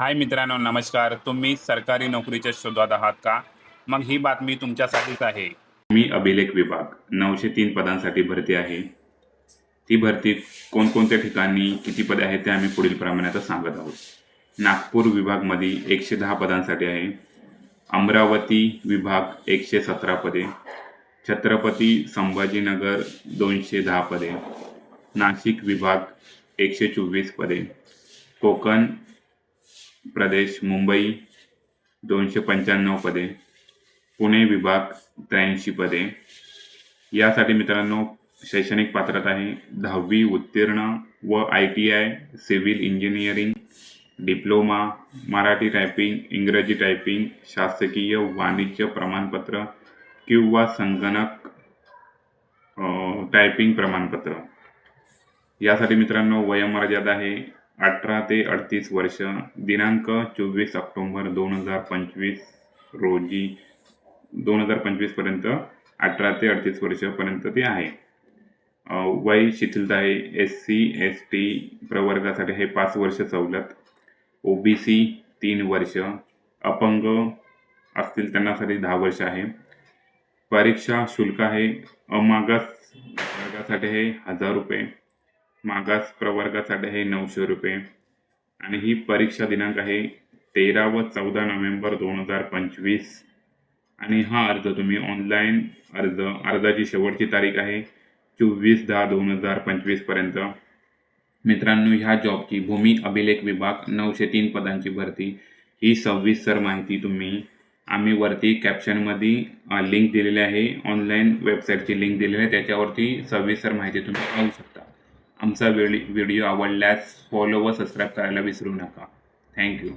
हाय मित्रांनो नमस्कार. तुम्ही सरकारी नोकरीच्या शोधात आहात का? मग ही बातमी तुमच्यासाठीच आहे. मी अभिलेख विभाग नऊशे तीन पदांसाठी भरती आहे. ती भरती कोणकोणत्या ठिकाणी किती पदे आहेत ते आम्ही पुढील प्रमाणे आता सांगत आहोत. नागपूर विभागमध्ये एकशे दहा पदांसाठी आहे. अमरावती विभाग एकशे सतरा पदे. छत्रपती संभाजीनगर दोनशे दहा पदे. नाशिक विभाग एकशे चोवीस पदे. कोकण प्रदेश मुंबई दोनशे पंच्याण्णव पदे. पुणे विभाग त्र्याऐंशी पदे. यासाठी मित्रांनो शैक्षणिक पात्रता आहे दहावी उत्तीर्ण व I T I civil engineering diploma Marathi typing इंग्रजी टायपिंग शासकीय वाणिज्य प्रमाणपत्र किंवा संगणक टायपिंग प्रमाणपत्र. यासाठी मित्रांनो वयोमर्यादा आहे अठरा ते अडतीस वर्ष दिनांक चोवीस ऑक्टोंबर दोन हजार पंचवीस रोजी दोन हजार पंचवीसपर्यंत अठरा ते अडतीस वर्षापर्यंत ते आहे. वय शिथिलता आहे. एस सी एस टी प्रवर्गासाठी हे पाच वर्ष सवलत. ओ बी सी तीन वर्ष. अपंग असतील त्यांनासाठी दहा वर्ष आहे. परीक्षा शुल्क आहे. अमागास वर्गासाठी हे हजार रुपये. मागास प्रवर्गासाठी आहे नऊशे रुपये. आणि ही परीक्षा दिनांक आहे तेरा व चौदा नोव्हेंबर दोन हजार पंचवीस. आणि हा अर्ज तुम्ही ऑनलाईन अर्ज अर्जाची शेवटची तारीख आहे चोवीस दहा दोन हजार पंचवीसपर्यंत मित्रांनो ह्या जॉबची भूमी अभिलेख विभाग नऊशे तीन पदांची भरती. ही सविस्तर माहिती तुम्ही आम्ही वरती कॅप्शनमध्ये लिंक दिलेली आहे. ऑनलाईन वेबसाईटची लिंक दिलेली आहे. त्याच्यावरती सविस्तर माहिती तुम्ही पाहू शकता. आमचा व्हिडिओ आवडल्यास फॉलो व सबस्क्राईब करायला विसरू नका. थँक्यू